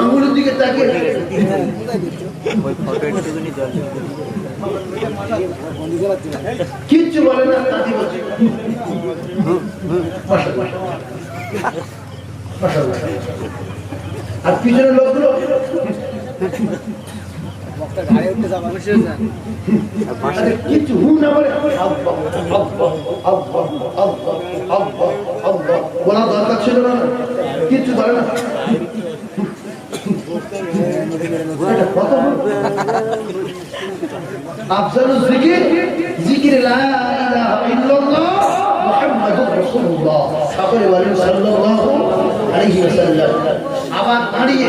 আঙুলের দিকে তাকিয়ে কিচ্ছু বলে না তাঁতি বলছে। আর পিছনের লোকগুলো হু না বলে। বলা দরকার ছিল না। কিচ্ছু ধরে না? আফজালুল জিকির জিকির লা ইলাহা ইল্লাল্লাহ মুহাম্মাদুর রাসূলুল্লাহ। সকলে বলেন সাল্লাল্লাহু আলাইহি ওয়াসাল্লাম। আবার দাঁড়িয়ে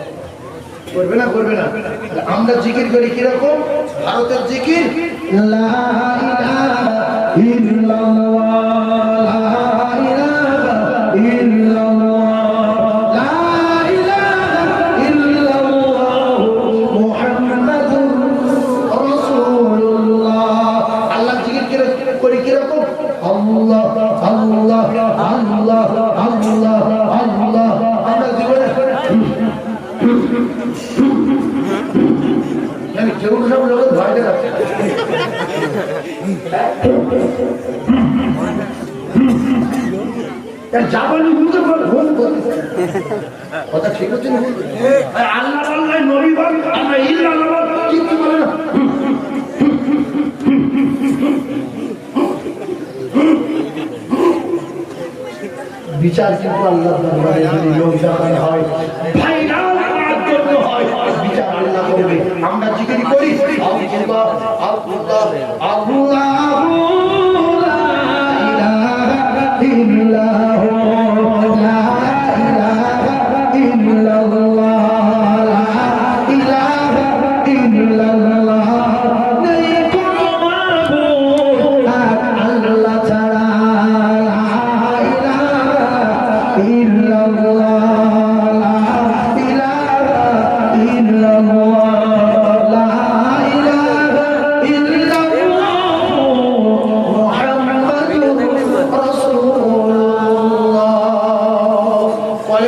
করবে না করবে না। আমরা জিকির করি কীরকম? ভারতের জিকির? ইল্লাল্লাহ, যাবানি বুঝতে পারো ভুল করছে। কথা ঠিক হচ্ছে না ভুল করছে? আর আল্লাহ আল্লাহ নবী বল আমরা ইল্লাহ বল কিচ্ছু বলে না। বিচার কিন্তু আল্লাহ দরবারে যদি লোক দেখানো হয়। ফাইনাল হয়। বিচার আল্লাহ করবে। আমরা জিকির করি। আল্লাহ আল্লাহ আল্লাহ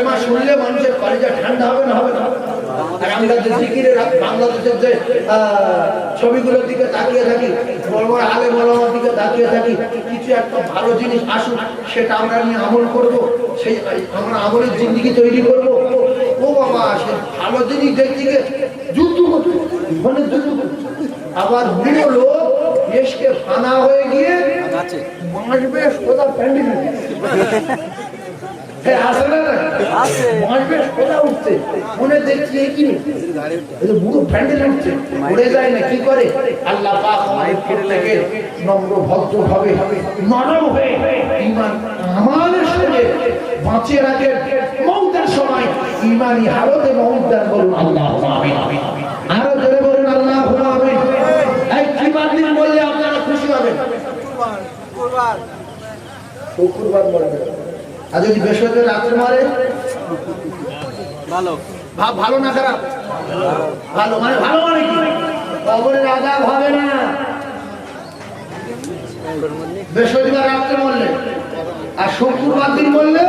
কলেমা শুনলে মানুষের কলেজা ঠান্ডা হবে না হবে না। আর আমরা যে জিকিরের বাংলাদেশের যে ছবিগুলোর দিকে তাকিয়ে থাকি বড় বড় আলে মলামার দিকে তাকিয়ে থাকি কিছু একটা ভালো জিনিস আসুক সেটা আমরা নিয়ে আমল করব সেই আমরা আমলের জিন্দিগি তৈরি করব। ও বাবা সে ভালো জিনিস দেখতে যুদ্ধ করতে মানে যুদ্ধ আবার বুড়ো লোক দেশকে ফানা হয়ে গিয়ে বাঁচবে সোজা প্যান্ডেল না? আছে। বাঁচবে সোজা উঠছে। মনে দেখছি কি? বুড়ো প্যান্ডেল উঠছে উড়ে যায় না কি করে? আল্লাহ পাক আমাদের নম্র ভদ্র হবে নরম হয়ে ইমান আমাদের সঙ্গে বাঁচিয়ে রাখে। মৌতের সময় ইমানি হালতে মৌত বলুন আল্লাহ আরও জোরে বলুন আল্লাহ এই দিন বললে আপনারা খুশি হবেন। শুক্রবার মরবে আর যদি বৃহস্পতিবার রাত্রে মারে? ভালো। ভাব ভালো না খারাপ? ভালো মানে ভালো মানে কি? কবরের আজাব হবে না। বৃহস্পতিবার রাত্রে মরলে। আর শুক্রবার দিন মরলে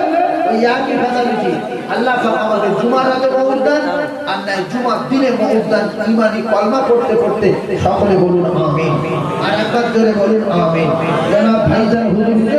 ওই একই ফ্যাসালিটি আল্লাহ পাক আমাদের জুমার রাতে মহুদ্দান আর নাই জুমার দিনে মহুদ্দান ইমানি কলমা পড়তে পড়তে সকলে বলুন আমিন। আর একবার জোরে বলুন আমিন। জনাব ভাইজান হুজুরকে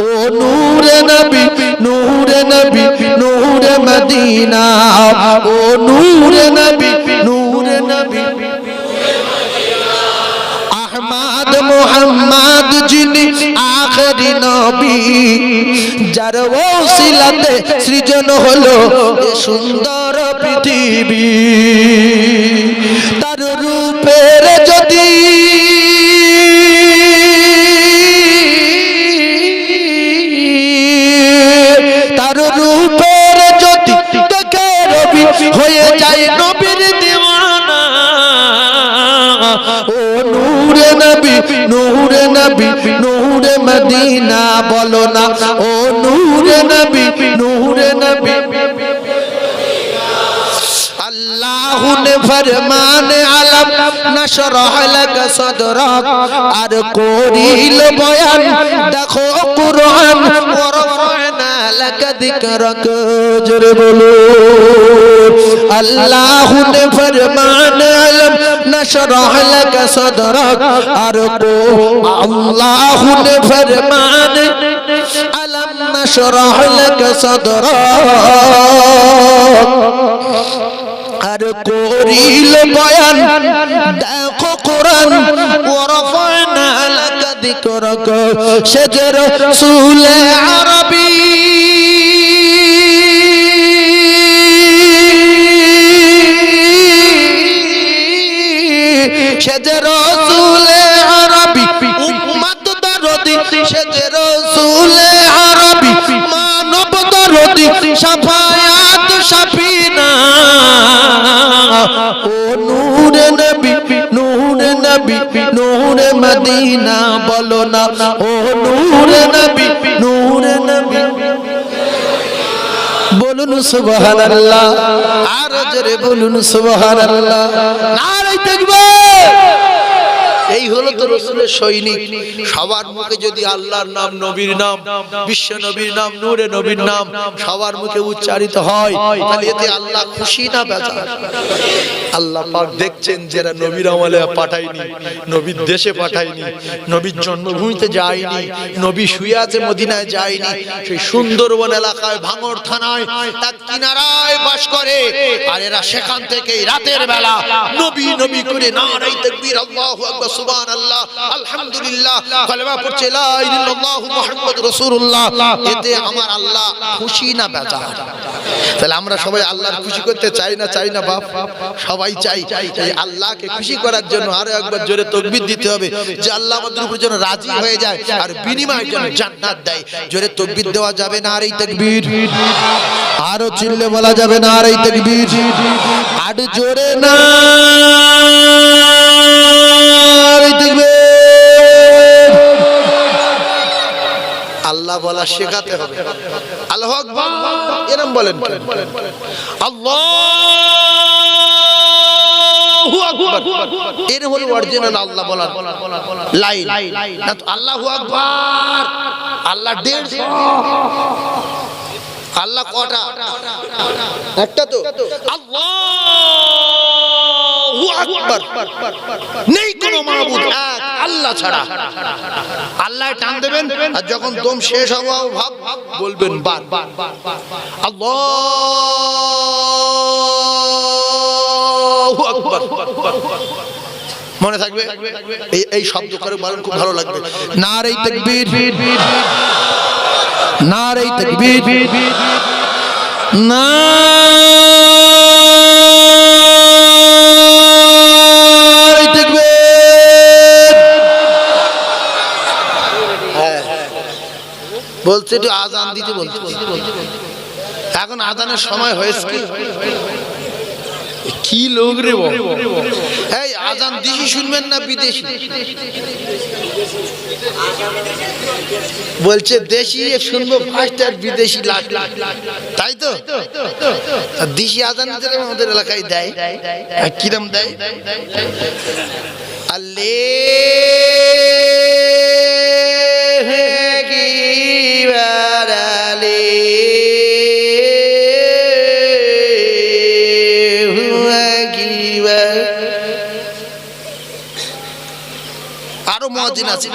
ও নূরে নবী নবী মদিনা। ও নবী নবী। মোহাম্মদ যিনি নবী, যার ওসিলাতে সৃজন হলো সুন্দর পৃথিবী। তার রূপের নবীর দিওয়ানা। ও নূরে নবী নূরে নবী, নূরে মদিনা বলো না। ও নূরে নবী নূরে নবী। আল্লাহ ফরমান আলম নশরহ লক আর করিল বয়ান, দেখো কুরআন ওরফ লালাক বলো। আল্লাহ নে ফরমান আলম নশরহ লাক সদরক। আর কো আল্লাহ নে ফরমান আলম নশরহ লাক সদরক। আর করিল বয়ান দেখো কোরআন ওরফানা লাকা যিকরাক শাজার রাসূল আরবী মদিনা বলো না, ও নূর নবী নূর নবী। বলুন সুবহানাল্লাহ, আর জোরে বলুন সুবহানাল্লাহ। নারে তাকবীর। এই হলো তো রসুলের সৈনিক। সবার মুখে যদি আল্লাহর নাম, নবীর নাম, বিশ্ব নবীর নাম, নূরে নবীর নাম সবার মুখে উচ্চারিত হয়, তাহলে এতে আল্লাহ খুশি না বেজা আল্লাহ পাক দেখছেন যারা নবীর আমলে পাঠায়নি, নবীর দেশে পাঠায়নি, নবীর জন্মভূমিতে যায়নি, নবী শুয়ে আছে মদিনায় যায়নি, সেই সুন্দরবন এলাকায় ভাঙর থানায় তার কিনারায় বাস করে, আর এরা সেখান থেকে রাতের বেলা নবী নবী করে নারাই তাকবীর, আল্লাহু আকবার সুবহানাল্লাহ আলহামদুলিল্লাহ কালেমা পড়ছে লা ইলাহা রাসূলুল্লাহ এতে আমার আল্লাহ খুশি না বেজার তাহলে আমরা সবাই আল্লাহর খুশি করতে চাই না চাই না বাপ? সবাই চাই এই আল্লাহকে খুশি করার জন্য আরও একবার জোরে তকবির দিতে হবে যে আল্লাহ আমাদের উপর যেন রাজি হয়ে যায় আর বিনিময়ের জন্য জান্নাত দেয়। জোরে তকবির দেওয়া যাবে না আর এই তকবির? আরও চিল্লে বলা যাবে না আর এই তকবির? আর জোরে না। বলা শেখাতে হবে। আল্লাহ এরম বলেন এর হলো অরিজিনাল আল্লাহ বলার লাইন আল্লাহু আকবার। আল্লাহ আল্লাহ কটা? একটা তো। আল্লাহু নেই কোনো মাবুদ। এক। আল্লাহ ছাড়া। আল্লাহ টান দেবেন আর যখন দম শেষ হওয়া ভাব বলবেন বার আল্লাহু আকবার। মনে থাকবে? এই এই শব্দ করে বলেন খুব ভালো লাগবে। নারে তাকবীর। নারে তাকবীর। নারে বলছে একটু আজান দিতে বলছে। এখন আজানের সময় হয়েছে কি? লোক রে এই আজান দেশি শুনবেন না বিদেশি? বলছে দেশি শুনব ফার্স্ট আর বিদেশি লাখ লাখ তাই তো? দেশি আজান আমাদের এলাকায় দেয়। কিরম দেয়? আরও মহাজিন আছে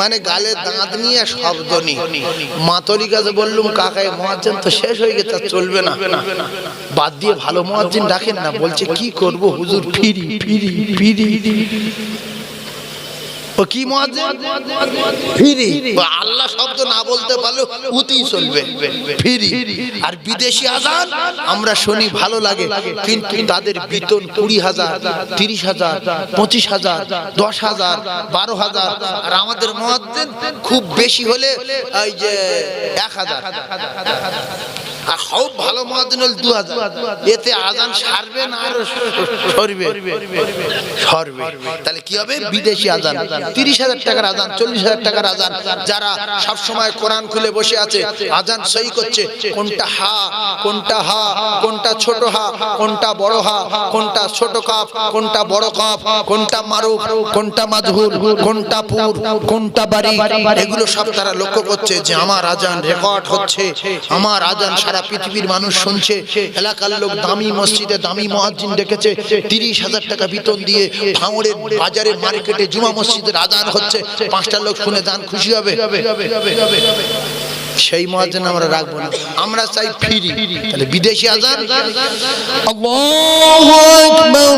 মানে গালে দাঁত নিয়ে শব্দ নি। মাতরি কাছে বললুম কাকায় মহাজন তো শেষ হয়ে গেছে চলবে না। বাদ দিয়ে ভালো মহাজন ডাকেন না বলছে কি করব হুজুর ফিরি ফিরি ফিরি। কি মহাজ্জিন ফিরি। আল্লাহ শব্দ না বলতে পারলেও উতি চলবে। ফিরি। আর বিদেশি আজান আমরা শুনি ভালো লাগে, কিন্তু তাদের বেতন কুড়ি হাজার, তিরিশ হাজার, পঁচিশ হাজার, দশ হাজার, বারো হাজার। আর আমাদের খুব বেশি হলে এই যে এক হাজার। যারা সব সময় কোরআন খুলে বসে আছে, আজান সই করছে, কোনটা হা কোনটা হা, কোনটা ছোট হা, কোনটা বড় হা, কোনটা ছোট কাপ কোনটা বড় কাপ কোনটা মারুফ, কোনটা মাধুর কোনটা পুর, কোনটা বাড়ি এগুলো সব তারা লক্ষ্য করছে যে আমার আজান রেকর্ড হচ্ছে, আমার আজান সারা পৃথিবীর মানুষ শুনছে, এলাকার লোক দামি মসজিদে দামি মহাজিন ডেকেছে, তিরিশ হাজার টাকা বেতন দিয়ে ভাঙড়ের বাজারে মার্কেটে জুমা মসজিদের আদান হচ্ছে, পাঁচটা লোক শুনে দান খুশি হবে। সেই মহাজন আমরা রাখব না, আমরা চাই ফিরি। তাহলে বিদেশি আজান? আল্লাহু আকবার।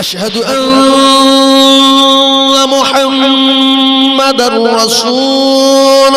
أشهد أن محمد رسول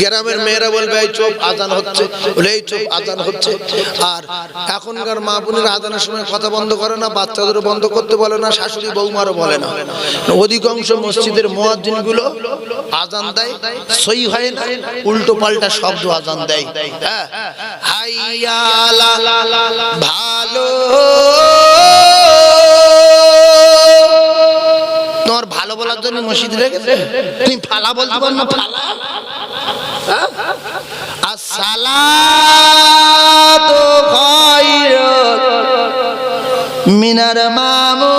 গ্রামের মেয়েরা বলবে, এই চোপ আজান হচ্ছে। বলে, এই চোপ আজান হচ্ছে। আর এখনকার মা বোনের আজানের সময় কথা বন্ধ করে না, বাচ্চাদেরও বন্ধ করতে বলে না, শাশুড়ি বৌমারও বলে না। অধিকাংশ মসজিদের মোয়াজ্জিনগুলো আজান দেয়, সই হয় না উল্টো পাল্টা শব্দ আজান দেয়। হ্যাঁ। ভালো ভালো বলার জন্য মসজিদ রেখেছে? তুমি ফালা বলতে পারো না ফালা? আসসালাতু খায়রুন মিনার মামু।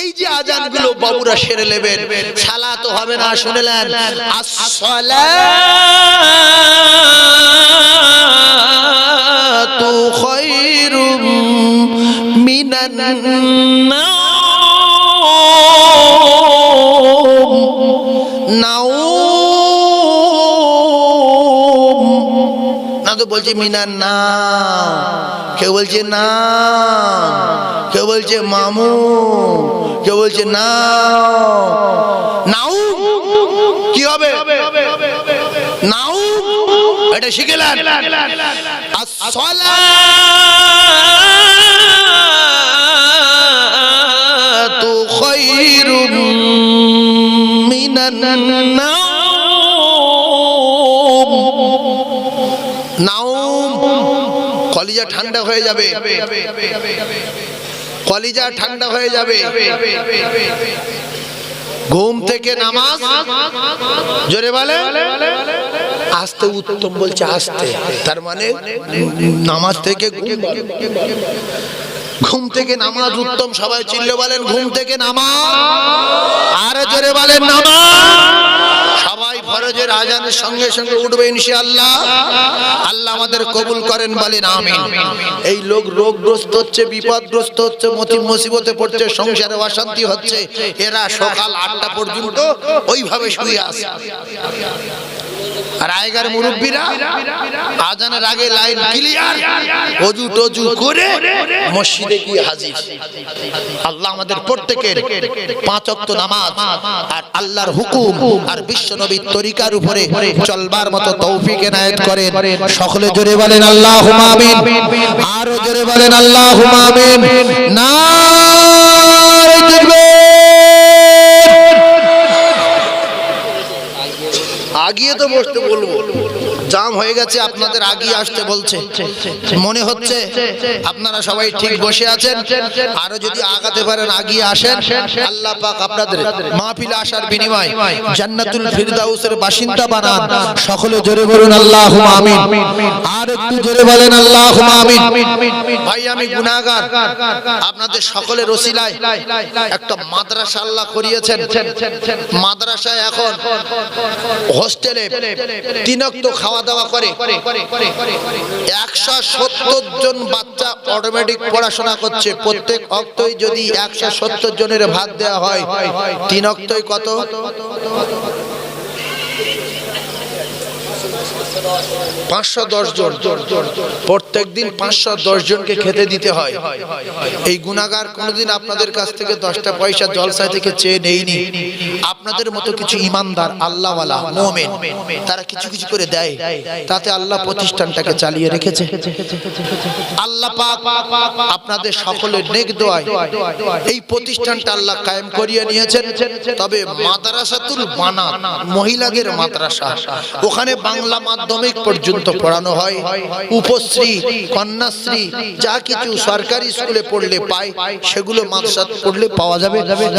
এই যে আজানগুলো বাবুরা সেরে নেবেন সালা তো হবে না শুনেলেন খায়রুম নাও। না তো বলছে মিনার না কেউ বলছে না। কেউ বলছে মামু। কেউ বলছে না। নাও। কি হবে? নাও। এটা শিখেলেন নাওম কলিজা ঠান্ডা হয়ে যাবে কলিজা ঠান্ডা হয়ে যাবে ঘুম থেকে নামাজ জোরে বলে আসতে উত্তম বলছে আসতে তার মানে নামাজ থেকে। ঘুম থেকে নামাজ উত্তম, সবাই চিল্লে বলেন, ঘুম থেকে নামাজ। আর জোরে বলেন, নামাজ। সবাই ফরজের আজানের সঙ্গে সঙ্গে উঠবে ইনশাআল্লাহ। আল্লাহ আমাদের কবুল করেন, বলেন, আমিন। এই লোক রোগগ্রস্ত হচ্ছে, বিপদগ্রস্ত হচ্ছে, মতি মুসিবতে পড়ছে, সংসারে অশান্তি হচ্ছে। এরা সকাল আটটা পর্যন্ত ওইভাবে শুয়ে আছে। আর আগেকার মুরব্বীরা আজানের আগে লাইন ক্লিয়ার, অজু টজু করে মসজিদে গিয়ে হাজির। আল্লাহ আমাদের প্রত্যেকের পাঁচ ওয়াক্ত নামাজ আর আল্লাহর হুকুম আর বিশ্ব নবীর তরিকার উপরে চলবার মতো তৌফিক এনায়েত করেন। সকলে জোরে বলেন আল্লাহ আমিন। আরও জোরে বলেন আল্লাহ আমিন। না আগিয়ে তো বসতে বলব। জাম হয়ে গেছে, আপনাদের আগিয়ে আসতে বলছে। মনে হচ্ছে আপনারা সবাই ঠিক বসে আছেন, আরও যদি আগাতে পারেন, আগিয়ে আসেন। আল্লাহ পাক আপনাদের মাহফিলে আসার বিনিময় জান্নাতুল ফিরদাউসের বাসিন্দা বানান। সকলে জোরে বলুন আল্লাহ আমিন। আর একটু জোরে বলেন আল্লাহ আমিন। ভাই, আমি গুনাহগার। আপনাদের সকলের রসিলায় একটা মাদ্রাসা আল্লাহ করিয়েছেন। মাদ্রাসায় এখন হোস্টেলে তিনক্ত খাওয়া দাওয়া করে। একশো সত্তর জন বাচ্চা অটোমেটিক পড়াশোনা করছে। প্রত্যেক অক্তই যদি একশো সত্তর জনের ভাত দেওয়া হয়, তিনক্তই কত? পাঁচশো দশ জন। প্রত্যেক দিন পাঁচশো দশ জনকে খেতে দিতে হয়। এই গুণাগার আপনাদের কাছ থেকে দশটা পয়সা জলসায় থেকে চেয়ে নেইনি আপনাদের মতো কিছু ইমানদার মোমেন, তারা কিছু কিছু করে দেয়। তাতে আল্লাহ প্রতিষ্ঠানটাকে চালিয়ে রেখেছে। আল্লাহ আপনাদের সকলের নেক এই প্রতিষ্ঠানটা আল্লাহ কায়েম করিয়ে নিয়েছেন। তবে মাদ্রাসাতুল বানাত মহিলাদের মাদ্রাসা। ওখানে বাংলা মাধ্যমিক পর্যন্ত পড়ানো হয়। উপশ্রী, কন্যাশ্রী, যা কিছু সরকারি স্কুলে পড়লে পায়, সেগুলো মাদ্রাসা পড়লে পাওয়া যাবে।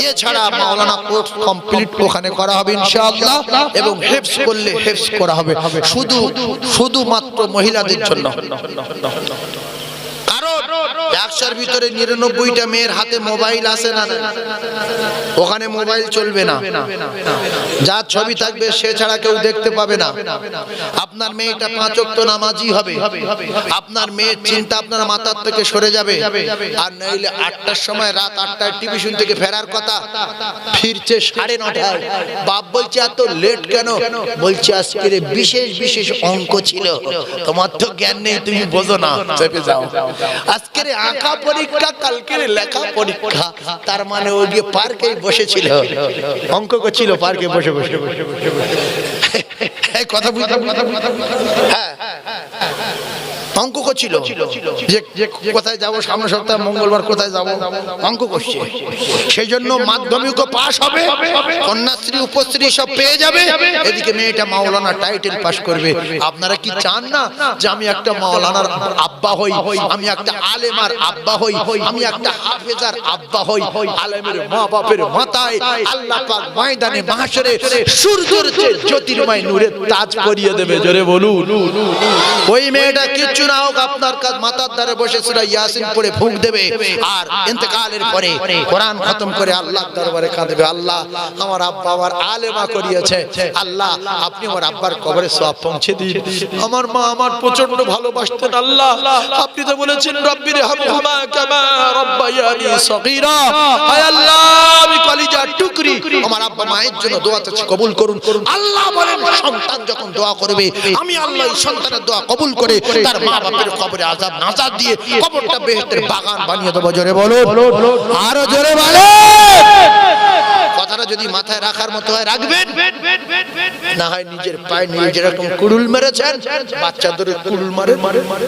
এছাড়া মাওলানা কোর্স কমপ্লিট ওখানে করা হবে ইনশাআল্লাহ এবং হেফস করলে হেফস করা হবে। শুধু, শুধুমাত্র মহিলাদের জন্য। কারণ একশোর ভিতরে নিরানব্বইটা মেয়ের হাতে মোবাইল আছে না ওখানে মোবাইল চলবে না। যার ছবি থাকবে সে ছাড়া কেউ দেখতে পাবে না। আপনার মেয়েটা পাঁচক তো নামাজি হবে। আপনার মেয়ের চিন্তা আপনার মাথার থেকে সরে যাবে। আর নইলে আটটার সময় রাত আটটায় টিভিশন থেকে ফেরার কথা। ফিরছে সাড়ে নটায়। বাপ বলছে এত লেট কেন? বলছে আজকের বিশেষ বিশেষ অঙ্ক ছিল। তোমার তো জ্ঞান নেই তুমি বোঝো না। যাও। আজকের আঁকা পরীক্ষা কালকের লেখা পরীক্ষা তার মানে ও গিয়ে পার্কে বসেছিল। অঙ্ক করছিল পার্কে বসে বসে বসে বসে বসে কথা বুঝতে হ্যাঁ। অঙ্ক করছিল। যে কোথায় যাব সামনের সপ্তাহে মঙ্গলবার কোথায় যাব, অঙ্ক করছে। সেই জন্য মাধ্যমিকও পাশ হবে, কন্যাশ্রী, উপশ্রী সব পেয়ে যাবে। এদিকে মেয়েটা মাওলানা টাইটেল পাস করবে। আপনারা কি চান না যে আমি একটা মাওলানার আব্বা হই, আমি একটা আলেমার আব্বা হই, আমি একটা হাফেজার আব্বা হই? আলেমের মা বাপের মাথায় আল্লাহ পাক ময়দানে মাহশরে সূর্যের জ্যোতির্ময় নূরের তাজ পরিয়ে দেবে। জোরে বলুন। ওই মেয়েটা কিচ্ছু না হোক আপনার মাথার ধারে বসে সুরা ইয়াসিন পড়ে ফুঁক দেবে। আর ইন্তেকালের পরে কোরআন খতম করে আল্লাহ দরবারে কাঁদবে। আল্লাহ আমার আব্বা আমার আলেমা করিয়েছে। আল্লাহ, আপনি আমার আব্বার কবরে সব পৌঁছে দিন। আমার মা আমার প্রচণ্ড ভালোবাসতেন আল্লাহ। আপনি তো বলেছেন রব্বির হামহুমা কামা রব্বায়ানি সগীরা। হায় আল্লাহ, আমি কলিজা টুকরি আমার আব্বা মায়ের জন্য দোয়া চাচ্ছি কবুল করুন। আল্লাহ বলেন, সন্তান যখন দোয়া করবে, আমি আল্লাহ সন্তানের দোয়া কবুল করে তার মা বাপের কবরে আজাব নাজাদ দিয়ে কবরটা বেহেতের বাগান বানিয়ে দেবো জোরে বলো আরও জোরে বলো কথাটা যদি মাথায় রাখার মতো হয় রাখবেন। না হয় নিজের পায়ে নিজে যেরকম কুড়ুল মেরেছেন বাচ্চাদের কুড়ুল মারে মারে মারে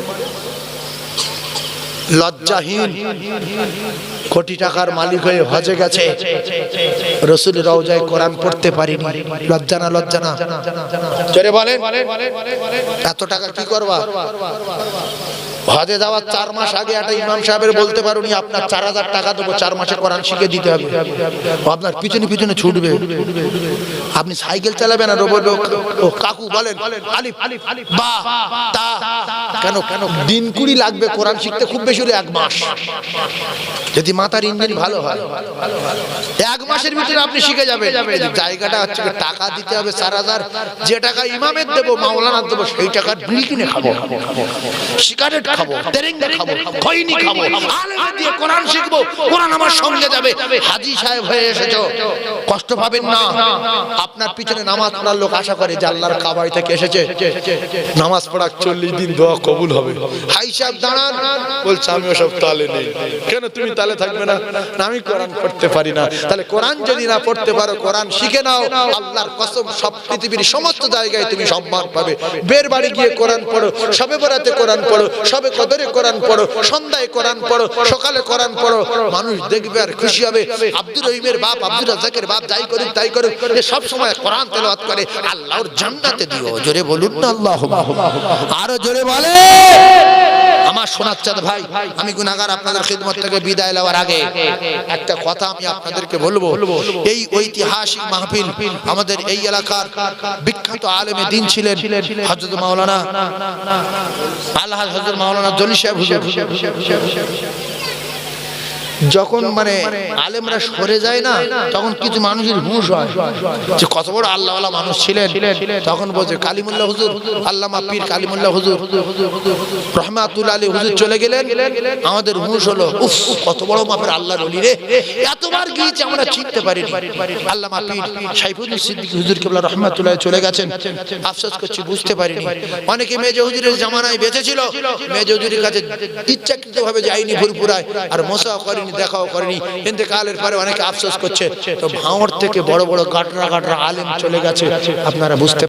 লজ্জাহীন। কোটি টাকার মালিক হয়ে হজে গেছে। রসুল রওজায় কোরআন পড়তে পারিনি। লজ্জা না লজ্জা না। জোরে বলেন। এত টাকা কি করবা? হজে যাওয়ার চার মাস আগে একটা ইমাম সাহেবের বলতে পারুনি, আপনার চার হাজার টাকা দেবো, চার মাসে কোরআন শিখে দিতে হবে। আপনার পিছনে পিছনে ছুটবে। আপনি সাইকেল চালাবেন আর বলবে ও- কাকু বলেন বা, তা, কেন কেন? দিন কুড়ি লাগবে কোরআন শিখতে, খুব বেশি হলে এক মাস। যদি মাথার ইঞ্জিন ভালো হয়। এক মাসের ভিতরে আপনি শিখে যাবেন। জায়গাটা হচ্ছে টাকা দিতে হবে চার হাজার। যে টাকা ইমামের দেবো, মাওলানার দেবো, সেই টাকার বিড়ি কিনে খাব। সিগারেট খাব, তেরেঙ্গা খাব, খৈনি খাব দিয়ে কোরআন শিখব, কোরআন আমার সঙ্গে যাবে। হাজি সাহেব হয়ে এসেছ। কষ্ট পাবেন না। আপনার পিছনে নামাজ পড়ার লোক আশা করে যে কাবাই থেকে এসেছে। নামাজ পড়ার চল্লিশ দিন দোয়া কবুল হবে। হাই সাহেব, দাঁড়ান। বলছে আমি ওসব তালে নেই। কেন তুমি তালে থাকবে না। আমি কোরআন পড়তে পারি না। তাহলে কোরআন যদি না পড়তে পারো, কোরআন শিখে নাও। আল্লাহর কসম, সব পৃথিবীর সমস্ত জায়গায় তুমি সম্মান পাবে। বের বাড়ি গিয়ে কোরআন পড়ো সবে বরাতে কোরআন পড়ো সবে কদরে কোরআন পড়ো, সন্ধ্যায় কোরআন পড়ো, সকালে কোরআন পড়ো। মানুষ দেখবে আর খুশি হবে। আব্দুর রহিমের বাপ, আব্দুর রাজাকের বাপ যাই করুক, তাই করুক। সব সময় কোরআন তেলাওয়াত করে। আল্লাহর জান্নাতে দিও। জোরে বলুন না আল্লাহ আরও জোরে বলে আমার সোনার চাঁদ ভাই, আমি গুনাগার আপনাদের খিদমত থেকে বিদায় নেওয়ার আগে একটা কথা আমি আপনাদেরকে বলব। এই ঐতিহাসিক মাহফিল আমাদের এই এলাকার বিখ্যাত আলেমে দিন ছিলেন হজরত মাওলানা আল্লাহ হজরত মাওলানা জলি সাহেব যখন মানে আলেমরা সরে যায় না তখন কিছু মানুষের হুঁশ হয়। যে কত বড় আল্লাহওয়ালা মানুষ ছিলেন তখন বলছে কালিমুল্লাহ হুজুর আল্লামা পীর কালিমুল্লাহ হুজুর। রহমাতুল আলী হুজুর চলে গেলেন। আমাদের হুঁশ হলো উফ কত বড় মাপের আল্লাহর অলি রে। এতবার গিয়েছে আমরা চিনতে পারিনি। আল্লামা পীর সাইফুদ্দিন সিদ্দিক হুজুর কেবলা রহমাতুল্লাহ চলে গেছেন। আফসোস করছি বুঝতে পারিনি। অনেকে মেজে হুজুরের জামানায় বেঁচে ছিল। মেজে হুজুরের কাছে ইচ্ছাকৃত ভাবে যায়নি ভুরপুরায় আর মোসাও করেনি দেখাও করেনি। ইন্তেকালের পরে অনেকে আফসোস করছে, তো ভাঁড় থেকে বড় বড় কাটরা কাটরা আলেম চলে গেছে। আপনারা বুঝতে